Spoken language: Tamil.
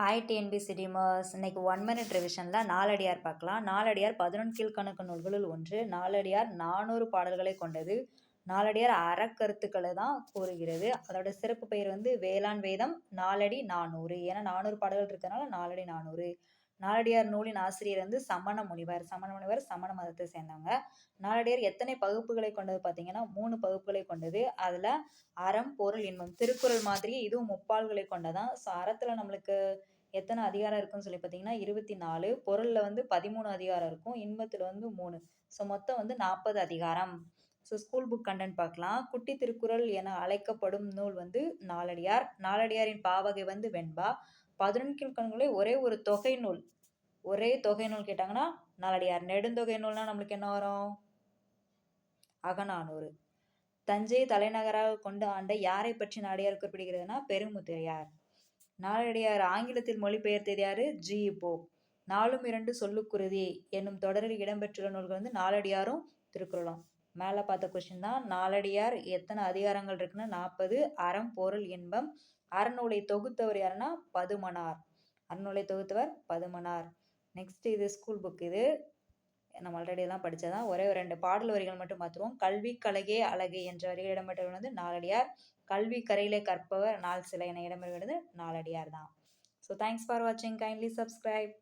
ஹாய் டிஎன்பி சிடிமர்ஸ் இன்னைக்கு ஒன் மினிட் ரிவிஷனில் நாலடியார் பார்க்கலாம். நாலடியார் பதினொன்று கீழ்கணக்கு நூல்களுள் ஒன்று. நாலடியார் நானூறு பாடல்களை கொண்டது. நாலடியார் அறக்கருத்துக்களை தான் கூறுகிறது. அதோட சிறப்பு பெயர் வந்து வேளாண் வேதம். நாலடி நானூறு. ஏன்னா நானூறு பாடல்கள் இருக்கிறதுனால நாலடி நானூறு. நாலடியார் நூலின் ஆசிரியர் வந்து சமண முனிவர். சமண முனிவர் சமண மதத்தை சேர்ந்தவங்க. நாலடியார் எத்தனை பகுப்புகளை கொண்டது பார்த்தீங்கன்னா மூணு பகுப்புகளை கொண்டது. அதில் அறம் பொருள் இன்பம் திருக்குறள் மாதிரி இதுவும் முப்பால்களை கொண்டதான். ஸோ அறத்தில் நம்மளுக்கு எத்தனை அதிகாரம் இருக்குன்னு சொல்லி பார்த்தீங்கன்னா இருபத்தி நாலு பொருளில் வந்து பதிமூணு அதிகாரம் இருக்கும். இன்பத்தில் வந்து மூணு. ஸோ மொத்தம் வந்து நாற்பது அதிகாரம். ஸோ ஸ்கூல் புக் கண்டென்ட் பார்க்கலாம். குட்டி திருக்குறள் என அழைக்கப்படும் நூல் வந்து நாலடியார் நாலடியாரின் பாவகை வந்து வெண்பா. பதினொன்று கீழ்கண்களே ஒரே ஒரு தொகை நூல். ஒரே தொகை நூல் கேட்டாங்கன்னா நாலடியார் நெடுந்தொகை நூல்னா நம்மளுக்கு என்ன வரும்? அகநானூறு. தஞ்சை தலைநகராக கொண்டு ஆண்ட யாரை பற்றி நாடியார் குறிப்பிடுகிறதுனா பெருமுத்திரையார் நாளடியார் ஆங்கிலத்தில் மொழிபெயர்த்தது யாரு? ஜி. போ. நாலும் இரண்டு சொல்லுக்குருதி என்னும் தொடரில் இடம்பெற்றுள்ள நூல்கள் வந்து நாலடியாரும் திருக்குறளும். மேலே பார்த்த கொஸ்டின் தான் நாலடியார் எத்தனை அதிகாரங்கள் இருக்குன்னா? நாற்பது. அறம் பொருள் இன்பம். அறநூலை தொகுத்தவர் யாருன்னா? பதுமனார். அறநூலை தொகுத்தவர் பதுமனார். நெக்ஸ்ட் இது ஸ்கூல் புக் இது. நம்ம ஆல்ரெடி எல்லாம் படித்ததான் ஒரே ஒரு ரெண்டு பாடல் வரிகள் மட்டும் மாற்றுவோம் கல்வி கலையே அழகு என்ற வரிகள் இடம்பெற்றவர் வந்து நாலடியார். கல்வி கரையிலே கற்பவர் நாள் சிலை என இடம்பெறுவது நாலடியார் தான் ஸோ தேங்க்ஸ் ஃபார் வாட்சிங் கைண்ட்லி சப்ஸ்கிரைப்